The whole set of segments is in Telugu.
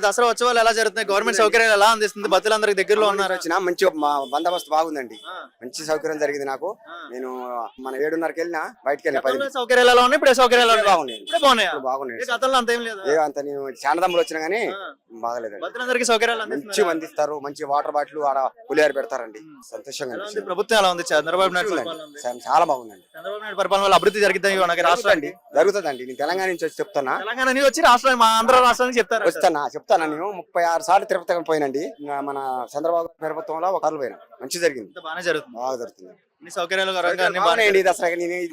సార్ దసరా ఉత్సవాలు ఎలా జరుగుతున్నాయి? గవర్నమెంట్ సౌకర్యాలు ఎలా అందిస్తుంది? భక్తులందరికి దగ్గరలో ఉన్నారు? వచ్చిన మంచి మా బందోబస్తు బాగుందండి. మంచి సౌకర్యం జరిగింది నాకు. నేను మన ఏడున్నరకి వెళ్ళినా బయటకు వెళ్ళిన సౌకర్యాలు ఎలా ఉన్నాయి. ఇప్పుడు సౌకర్యాలు? బాగున్నాయి. బాగున్నాయా గతంలో అంత ఏం లేదు? ఏ అంత నేను శానదమ్ములు వచ్చినా గానీ భక్తులందరికీ సౌకర్యాలు మంచి అందిస్తారు. మంచి వాటర్ బాటిల్ ఆడ పులిహార పెడతారండి. సంతోషంగా. ప్రభుత్వం ఎలా ఉంది? చంద్రబాబు నాయుడు. చాలా- చాలా బాగుందండి. చంద్రబాబు నాయుడు పరిపాలన వల్ల అభివృద్ధి జరిగిద్దాం మనకి రాష్ట్రానికి జరుగుతుందండి. నేను తెలంగాణ నుంచి వచ్చి చెప్తున్నా. తెలంగాణ నుంచి వచ్చి రాష్ట్రానికి మా ఆంధ్ర రాష్ట్రానికి చెప్తారు వస్తానా చెప్తానా నేను. ముప్పై ఆరు సార్లు తిరుపతి పోయినండి. మన చంద్రబాబు ప్రభుత్వంలో ఒక సార్లు పోయినా. మంచి జరిగింది. బాగానే జరుగుతుంది. బాగా జరుగుతుంది. అన్ని సౌకర్యాలు బాగున్నాయండి దసరా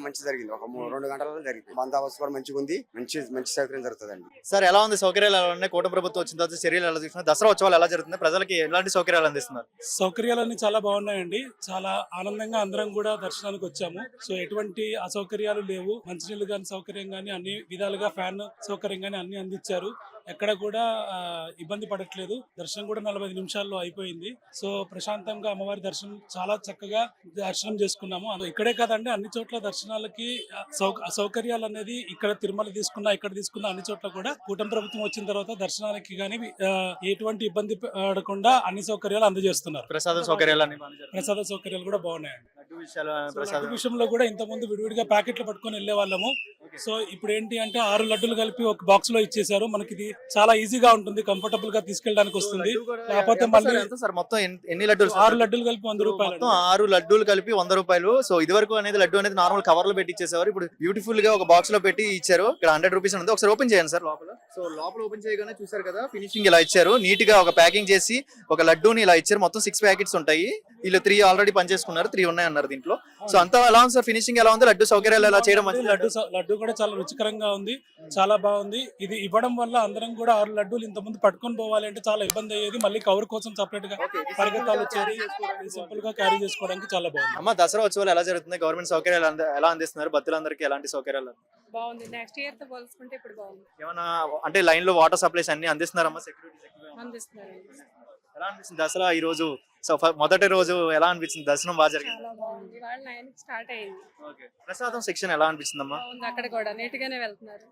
మంచి జరిగింది. ఒక మూడు రెండు గంటలలో జరిగింది. బందోబస్తు కూడా మంచిగా ఉంది. మంచి మంచి సౌకర్యం జరుగుతుందండి. సార్ ఎలా ఉంది సౌకర్యాలు? ఎలా ఉన్నాయి? కూటమి ప్రభుత్వం వచ్చిన తర్వాత చర్యలు ఎలా తీసుకున్నారు? దసరా ఉత్సవాలు ఎలా జరుగుతుంది ప్రజలకి ఎలాంటి సౌకర్యాలు అందిస్తున్నారు? సౌకర్యాలన్నీ చాలా బాగున్నాయండి. చాలా ఆనందంగా అందరం కూడా దర్శనానికి వచ్చాము. సో ఎటువంటి అసౌకర్యాలు లేవు. మంచినీళ్ళు కానీ సౌకర్యం కానీ అన్ని విధాలుగా ఫ్యాన్ సౌకర్యం కానీ అన్ని అందించారు. ఎక్కడ కూడా ఇబ్బంది పడట్లేదు. దర్శనం కూడా నలభై నిమిషాల్లో అయిపోయింది. సో ప్రశాంతంగా అమ్మవారి దర్శనం చాలా చక్కగా దర్శనం చేసుకున్నాము. ఇక్కడే కాదండి అన్ని చోట్ల దర్శనాలకి సౌకర్యాలు అనేది ఇక్కడ తిరుమల తీసుకున్నా ఇక్కడ తీసుకున్నా అన్ని చోట్ల కూడా కూటమి ప్రభుత్వం వచ్చిన తర్వాత దర్శనానికి కానీ ఎటువంటి ఇబ్బంది పడకుండా అన్ని సౌకర్యాలు అందజేస్తున్నారు. ప్రసాదం సౌకర్యాలు. ప్రసాద సౌకర్యాలు కూడా బాగున్నాయండి. విషయంలో కూడా ఇంత ముందు విడివిడిగా ప్యాకెట్లు పట్టుకొని వెళ్ళే వాళ్ళము సో ఇప్పుడు ఏంటి అంటే ఆరు లడ్డులు కలిపి ఒక బాక్స్లో ఇచ్చేసారు మనకి ఇది చాలా ఈజీగా ఉంటుంది కంఫర్టబుల్గా తీసుకెళ్ళడానికి వస్తుంది. లేకపోతే మళ్ళీ సార్, మొత్తం ఎన్ని- లడ్డూలు? ఆరు లడ్డులు కలిపి వంద రూపాయలు మొత్తం ఆరు లడ్డూలు కలిపి వంద రూపాయలు. సో ఇది వరకు అనేది లడ్డు అనేది నార్మల్ కవర్లో పెట్టి ఇచ్చేసేవారు. ఇప్పుడు బ్యూటిఫుల్గా ఒక బాక్స్లో పెట్టి ఇచ్చారు. ఇక్కడ హండ్రెడ్ రూపీస్ ఉంది. ఒకసారి ఓపెన్ చేయండి సార్ లోపల. సో లోపల ఓపెన్ చేయగానే చూసారు కదా ఫినిషింగ్ ఇలా ఇచ్చారు. నీట్గా ఒక ప్యాకింగ్ చేసి ఒక లడ్డూని ఇలా ఇచ్చారు. మొత్తం సిక్స్ ప్యాకెట్స్ ఉంటాయి. వీళ్ళు త్రీ ఆల్రెడీ పనిచేసుకున్నారు. త్రీ ఉన్నాయి అన్నారు దీంట్లో. సో అంతా ఎలా ఉంది సార్? ఫినిషింగ్ ఎలా ఉంది? లడ్డు సౌకర్యాలు ఎలా చేయడం లడ్డు లడ్డు కూడా చాలా రుచికరంగా ఉంది చాలా బాగుంది. ఇది ఇవ్వడం వల్ల అందరం కూడా ఆరు లడ్డూలు ఇంత ముందు పట్టుకొని పోవాలి అంటే చాలా ఇబ్బంది అయ్యేది. మళ్ళీ కవర్ కోసం సపరేట్గా పరిగెత్తాలు వచ్చేది. సింపుల్గా క్యారీ చేసుకోవడానికి చాలా బాగుంది. అమ్మ దసరా ఉత్సవాలు ఎలా జరుగుతుంది గవర్నమెంట్ సౌకర్యాలు ఎలా అందిస్తున్నారు? భక్తులందరికీ ఎలాంటి సౌకర్యాలు? బాగుంది. నెక్స్ట్ ఇయర్తో పోల్చుకుంటే ఇప్పుడు బాగుంది. ఏమన్నా అంటే లైన్లో వాటర్ సప్లైస్ అన్ని అందిస్తున్నారమ్మా? సెక్యూరిటీ అందిస్తున్నారు ఎలా అనిపిస్తుంది దసరా ఈ రోజు? సో మొదటి రోజు ఎలా అనిపించింది దర్శనం బాగా జరిగింది? చాలా బాగుంది. ఇవాళ నైన్ స్టార్ట్ అయింది. ప్రసాదం సెక్షన్ ఎలా అనిపించిందమ్మా బాగుంది అక్కడ కూడా. నీట్ గానే వెళ్తున్నారు.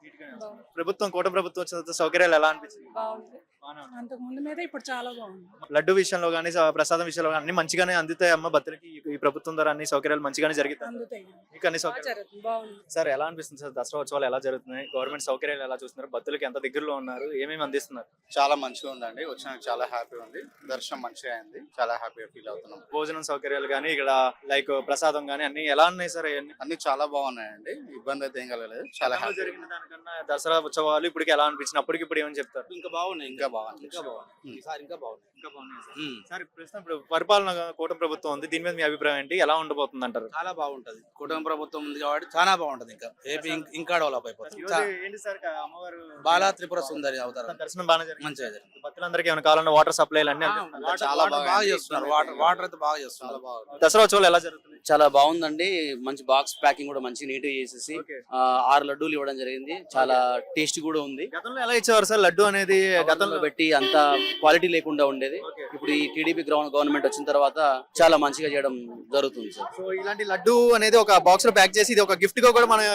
బాగుంది ప్రభుత్వం కోట ప్రభుత్వం వచ్చిన తర్వాత సౌకర్యాలు ఎలా అనిపించింది బాగుంది. అంతకు ముందు మీద ఇప్పుడు చాలా బాగుంది. లడ్డు విషయంలో కానీ ప్రసాదం విషయంలో కానీ అన్ని మంచిగానే అందుతాయి అమ్మ. భక్తులకి ఈ- ప్రభుత్వం ద్వారా అన్ని సౌకర్యాలు మంచిగానే జరుగుతాయి. మీకు అన్ని సౌకర్యాలు? సార్ ఎలా అనిపిస్తుంది సార్? దసరా ఉత్సవాలు ఎలా జరుగుతున్నాయి? గవర్నమెంట్ సౌకర్యాలు ఎలా చూస్తున్నారు? భక్తులకి ఎంత దగ్గరలో ఉన్నారు? ఏమేమి అందిస్తున్నారు? చాలా మంచిగా ఉందండి. వచ్చినాక చాలా హ్యాపీ ఉంది. దర్శనం మంచిగా అయింది. చాలా హ్యాపీగా ఫీల్ అవుతున్నాం. భోజనం సౌకర్యాలు కానీ ఇక్కడ లైక్ ప్రసాదం కానీ అన్ని ఎలా ఉన్నాయి సార్ అన్ని చాలా బాగున్నాయండి. ఇబ్బంది అయితే ఏం కలగలేదు. చాలా జరిగిన దానికన్నా దసరా ఉత్సవాలు ఇప్పటికి ఎలా అనిపించింది అప్పటికి ఇప్పుడు ఏమని చెప్తారు? ఇంకా బాగున్నాయి. ఇంకా బాగుంది. ఇంకా బాగుంది. ఉమ్. ఈసారి ఇంకా బాగుంది ఇంకా బాగున్నాయి సార్. ఉమ్. సార్ ప్రస్తుతం ఇప్పుడు పరిపాలన కూటమి ప్రభుత్వం ఉంది. దీని మీద మీ అభిప్రాయం ఏంటి? ఎలా ఉండబోతుంది అంటారు చాలా బాగుంటది. కుటుంబ ప్రభుత్వం ఉంది కాబట్టి చాలా బాగుంటది ఇంకా. ఏపీ ఇం- ఇంకా డెవలప్ అయిపోతుంది. ఈరోజు చా- ఏంటి సార్ అమ్మవారు బాలా త్రిపుర సుందరి అవతారం. దర్శనం బాగా జరిగింది. మంచిగా జరిగింది. భక్తులందరికీ ఏమైనా కావాలన్నా వాటర్ సప్లైలు అన్ని ఆ, అందిస్తున్నారు. వాటర్- చాలా వాటర్ బాగా. చేస్తున్నారు. వాటర్ వాటర్ అయితే బాగా చేస్తున్నారు. దసరా ఉత్సవాలు ఎలా జరుగుతుంది చాలా బాగుందండి. మంచి బాక్స్ ప్యాకింగ్ కూడా మంచి నీట్గా చేసేసి. ఆ, ఆరు లడ్డూలు ఇవ్వడం జరిగింది. చాలా టేస్ట్ కూడా ఉంది. గతంలో ఎలా ఇచ్చేవారు సార్? లడ్డు అనేది గతంలో పెట్టి అంత క్వాలిటీ లేకుండా ఉండేది. ఇప్పుడు ఈ టీడీపీ గవర్నమెంట్ వచ్చిన తర్వాత చాలా మంచిగా చేయడం జరుగుతుంది సార్. సో ఇలాంటి లడ్డు అనేది ఒక బాక్స్లో ప్యాక్ చేసి ఇది ఒక గిఫ్ట్గా కూడా మనం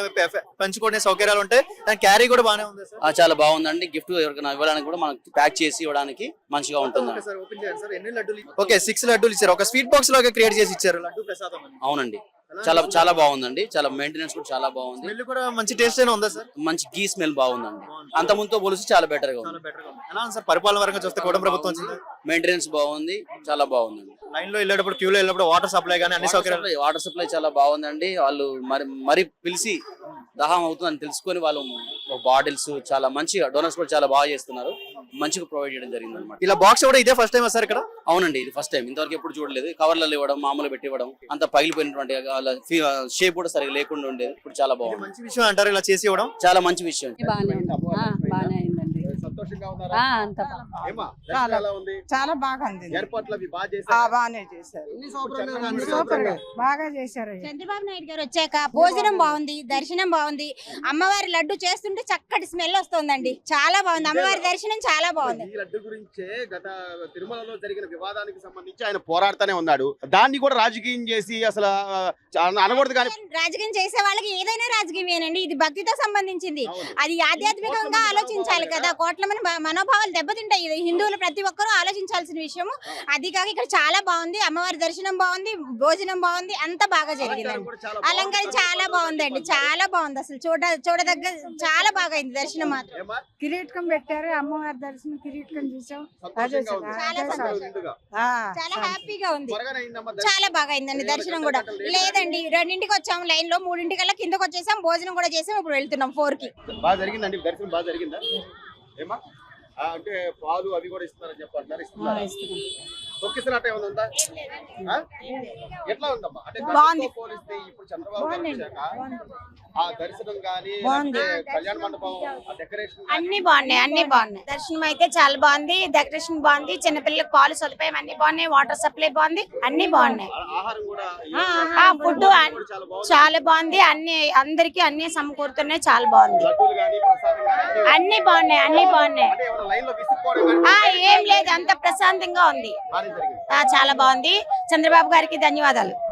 పంచుకునే సౌకర్యాలు ఉంటాయి. దాని క్యారీ కూడా బాగానే ఉంది సార్. చాలా బాగుందండి. గిఫ్ట్ ఎవరికైనా ఇవ్వడానికి కూడా మనకి ప్యాక్ చేసి ఇవ్వడానికి మంచిగా ఉంటుంది ఓకే సార్, ఓపెన్ చేయండి సార్. ఎన్ని లడ్డూలు ఓకే సిక్స్ లడ్డూలు ఇచ్చారు. ఒక స్వీట్ బాక్స్ లాగా క్రియేట్ చేసి ఇచ్చారు లడ్డు ప్రసాదం అవునండి. చాలా చాలా బాగుందండి. చాలా మెయింటెనెన్స్ కూడా చాలా బాగుంది. స్మెల్ కూడా మంచి టేస్ట్ అయినా ఉందా సార్ మంచి గీ స్మెల్ బాగుందండి. అంత ముందుతో పోలిసి చాలా బెటర్గా ఉంది. ఎలా సార్ పరిపాలన వరకు చూస్తే కూడా ప్రభుత్వం వచ్చింది? మెయింటెనెన్స్ బాగుంది. చాలా బాగుందండి. లైన్లో వెళ్ళేటప్పుడు క్యూలో వెళ్ళినప్పుడు వాటర్ సప్లై కానీ అన్ని సౌకర్యాలు వాటర్ సప్లై చాలా బాగుందండి. వాళ్ళు మరి మరి పిలిచి దాహం అవుతుందని తెలుసుకొని వాళ్ళు బాటిల్స్ చాలా మంచిగా డోనర్స్ కూడా చాలా బాగా చేస్తున్నారు. మంచిగా ప్రొవైడ్ చేయడం జరిగింది అనమాట ఇలా బాక్స్ కూడా ఇదే ఫస్ట్ టైం సార్ ఇక్కడ? అవునండి ఇది ఫస్ట్ టైం ఇంతవరకు ఎప్పుడు చూడలేదు. కవర్లలో ఇవ్వడం మామూలు పెట్టి ఇవ్వడం అంత పగిలిపోయినటువంటి షేప్ కూడా సరిగా లేకుండా ఉండేది. ఇప్పుడు చాలా ఇది బాగుంది. మంచి విషయం అంటారు ఇలా చేసి ఇవ్వడం? చాలా మంచి విషయం. బాగానే చాలా. ఎలా ఉంది? చాలా బాగా అందింది. అవి బాగా ఆ, చేశారు? బాగానే చేశారు. అన్ని సూపర్గా బాగా చేశారు. చంద్రబాబు నాయుడు గారు వచ్చాక భోజనం బాగుంది దర్శనం బాగుంది. అమ్మవారి లడ్డు చేస్తుంటే చక్కటి స్మెల్ వస్తుందండి. చాలా బాగుంది. అమ్మవారి దర్శనం చాలా బాగుంది. ఈ లడ్డు గురించే గత తిరుమలలో జరిగిన వివాదానికి సంబంధించి ఆయన పోరాడుతూనే ఉన్నాడు. దాన్ని కూడా రాజకీయం చేసి అసలు అనకూడదు కానీ రాజకీయం చేసే వాళ్ళకి ఏదైనా రాజకీయమేనండి. ఇది భక్తితో సంబంధించింది. అది ఆధ్యాత్మికంగా ఆలోచించాలి కదా. కోట్ల మనోభావాలు దెబ్బతింటాయి. ఇది హిందువులు ప్రతి ఒక్కరూ ఆలోచించాల్సిన విషయము. అది కాక ఇక్కడ చాలా బాగుంది. అమ్మవారి దర్శనం బాగుంది. భోజనం బాగుంది. అంతా బాగా జరిగిందండి. చాలా అలంకారం చాలా బాగుందండి. చాలా బాగుంది అసలు. చూడ చూడదగ్గ చాలా బాగా అయింది దర్శనం మాత్రం? కిరీటకం పెట్టారు. అమ్మవారి దర్శనం కిరీటకం చూసాం. చాలా హ్యాపీగా ఉంది. చాలా బాగా అయిందండి దర్శనం కూడా. లేదండి. రెండింటికి వచ్చాము లైన్లో మూడింటికల్లా కిందకి వచ్చేసాం భోజనం కూడా చేసాం. ఇప్పుడు వెళ్తున్నాం ఫోర్కి బాగా జరిగిందండి. దర్శనం బాగా జరిగిందా? ఏమా? అంటే పాలు అవి కూడా ఇస్తున్నారని చెప్పంటున్నారు ఇస్తున్నారు? తొక్కిసలాట ఏమైనా ఉందా? ఎట్లా ఉందమ్మా? అంటే పోలిస్తే ఇప్పుడు చంద్రబాబు గారు వచ్చాక ఆ దర్శనం గానీ బాగుంది. లేకపోతే కళ్యాణ మండపం ఆ డెకరేషన్ గానీ, అన్ని బాగున్నాయి అన్ని బాగున్నాయి. దర్శనం అయితే చాలా బాగుంది డెకరేషన్ బాగుంది చిన్నపిల్లలకు పాలు సదుపాయం అన్ని బాగున్నాయి వాటర్ సప్లై బాగుంది అన్ని బాగున్నాయి. ఆ- ఆహారం కూడా ఆ ఫుడ్ చాలా బాగుంది. అన్ని అందరికి అన్ని సమకూరుతున్నాయి చాలా బాగుంది. అన్ని బాగున్నాయి. అన్ని బాగున్నాయి ఏం లేదు అంత ప్రశాంతంగా ఉంది. చాలా బాగుంది. చంద్రబాబు గారికి ధన్యవాదాలు.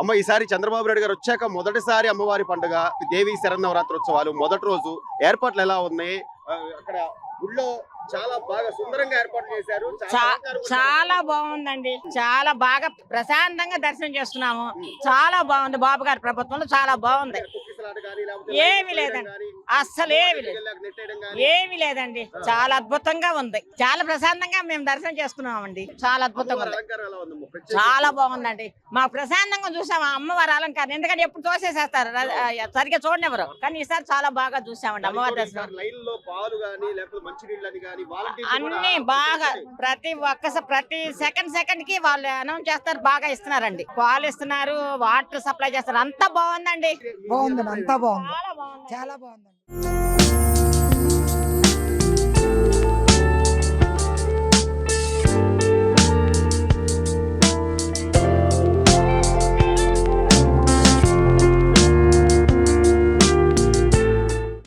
అమ్మ ఈసారి చంద్రబాబు నాయుడు గారు వచ్చాక మొదటిసారి అమ్మవారి పండుగ దేవి శరన్నవరాత్రోత్సవాలు మొదటి రోజు. ఏర్పాట్లు ఎలా ఉన్నాయి? అక్కడ గుళ్ళో చాలా బాగా సుందరంగా ఏర్పాట్లు చేశారు. చాలా బాగుందండి. చాలా బాగా ప్రశాంతంగా దర్శనం చేస్తున్నాము చాలా బాగుంది. బాబు గారి ప్రభుత్వంలో చాలా బాగుంది. ఏమీ లేదండి. అస్సలు ఏమి లేదు. ఏమి లేదండి. చాలా అద్భుతంగా ఉంది. చాలా ప్రశాంతంగా మేము దర్శనం చేసుకున్నామండి. చాలా అద్భుతంగా ఉంది. చాలా బాగుందండి. మాకు ప్రశాంతంగా చూసాము ఆ అమ్మవారి అలంకారం. ఎందుకంటే ఎప్పుడు తోసేసేస్తారు. సరిగ్గా చూడనివ్వరు. కానీ ఈసారి చాలా బాగా చూసామండి అమ్మవారి దర్శనం. అన్ని బాగా ప్రతి ఒక్క ప్రతి సెకండ్ సెకండ్కి వాళ్ళు అనౌన్స్ చేస్తారు బాగా ఇస్తున్నారండి. పాలు ఇస్తున్నారు వాటర్ సప్లై చేస్తారు అంతా బాగుందండి. బాగుంది అంతా బాగుంది. చాలా బాగుంది చాలా బాగుంది